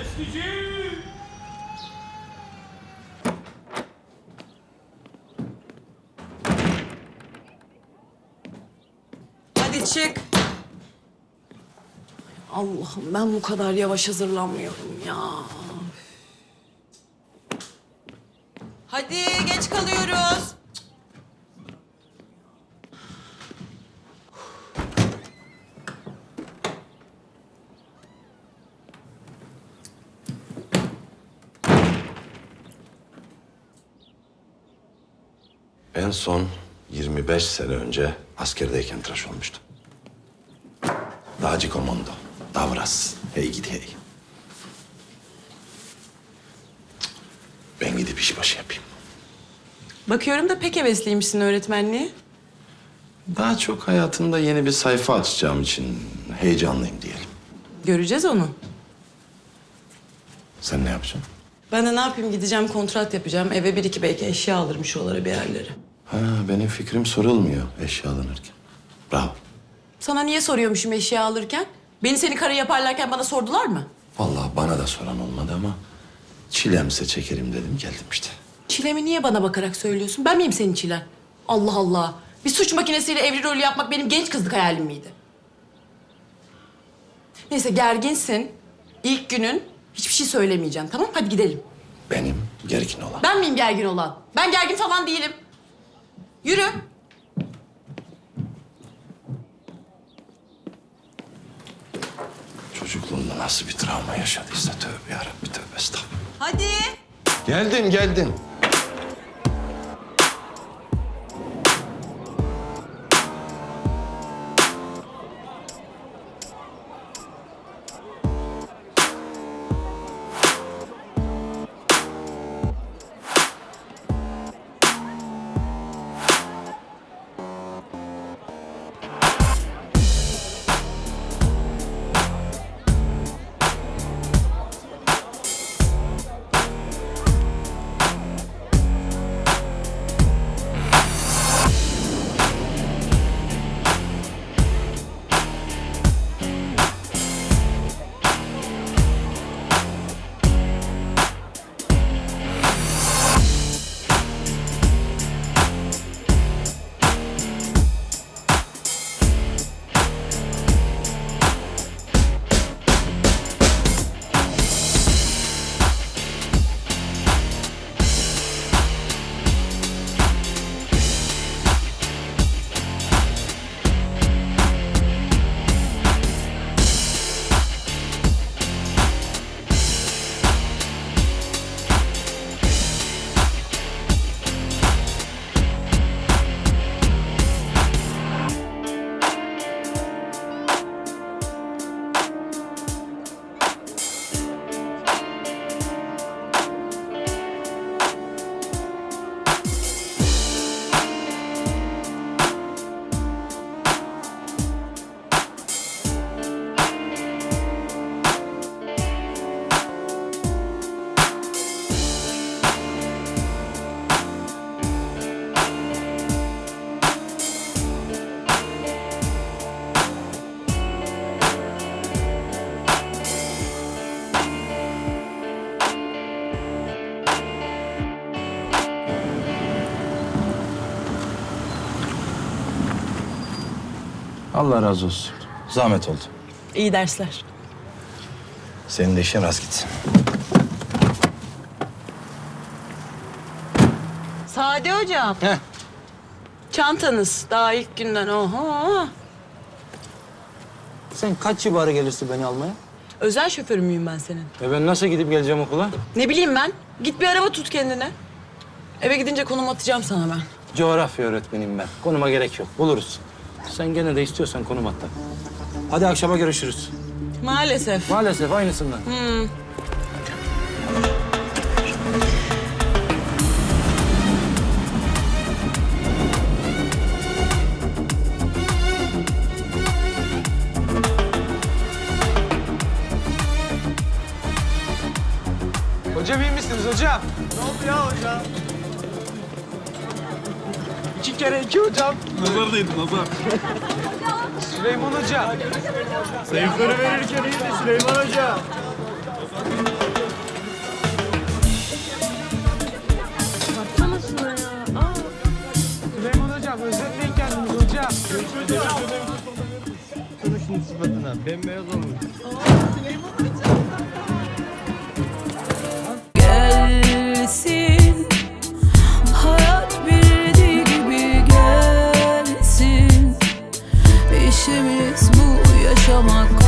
Eskici! Hadi çık. Allah'ım ben bu kadar yavaş hazırlanmıyorum ya. Hadi En son 25 sene önce askerdeyken tıraş olmuştum. Dağcı komando. Davras. Hey gidi hey. Ben gidip işbaşı yapayım. Bakıyorum da pek hevesliymişsin öğretmenliğe. Daha çok hayatımda yeni bir sayfa açacağım için heyecanlıyım diyelim. Göreceğiz onu. Sen ne yapacaksın? Ben de ne yapayım gideceğim kontrat yapacağım. Eve bir iki belki eşya alırım şuralara bir yerlere. Ha, benim fikrim sorulmuyor eşya alınırken. Bravo. Sana niye soruyormuşum eşya alırken? Beni seni karı yaparlarken bana sordular mı? Vallahi bana da soran olmadı ama çilemse çekerim dedim geldim işte. Çilemi niye bana bakarak söylüyorsun? Ben miyim senin çilen? Allah Allah. Bir suç makinesiyle evri rolü yapmak benim genç kızlık hayalim miydi? Neyse gerginsin. İlk günün hiçbir şey söylemeyeceğim tamam Hadi gidelim. Benim gergin olan. Ben miyim gergin olan? Ben gergin falan değilim. Yürü. Çocukluğunda nasıl bir travma yaşadıysa tövbe yarabbim tövbe estağfurullah. Hadi. Geldin geldin. Allah razı olsun. Zahmet oldu. İyi dersler. Senin de işin rast gitsin. Sade hocam. Heh. Çantanız daha ilk günden oho. Sen kaç civarı gelirsin beni almaya? Özel şoförü müyüm ben senin? E ben nasıl gidip geleceğim okula? Ne bileyim ben. Git bir araba tut kendine. Eve gidince konum atacağım sana ben. Coğrafya öğretmeniyim ben. Konuma gerek yok. Buluruz. Sen gene de istiyorsan konum at da. Hadi akşama görüşürüz. Maalesef. Maalesef aynısından. Hocam iyi misiniz hocam? Ne oldu ya hocam? iki kere iki hocam. Nazar değdi nazar. Süleyman Hoca. Zayıfları verirken iyiydi Süleyman Hoca. Baksana şuna ya. Süleyman Hocam özetleyin kendinizi hocam. Şunu şunun sıfatına bembeyaz olmuş. Aa, Süleyman Hocam. show my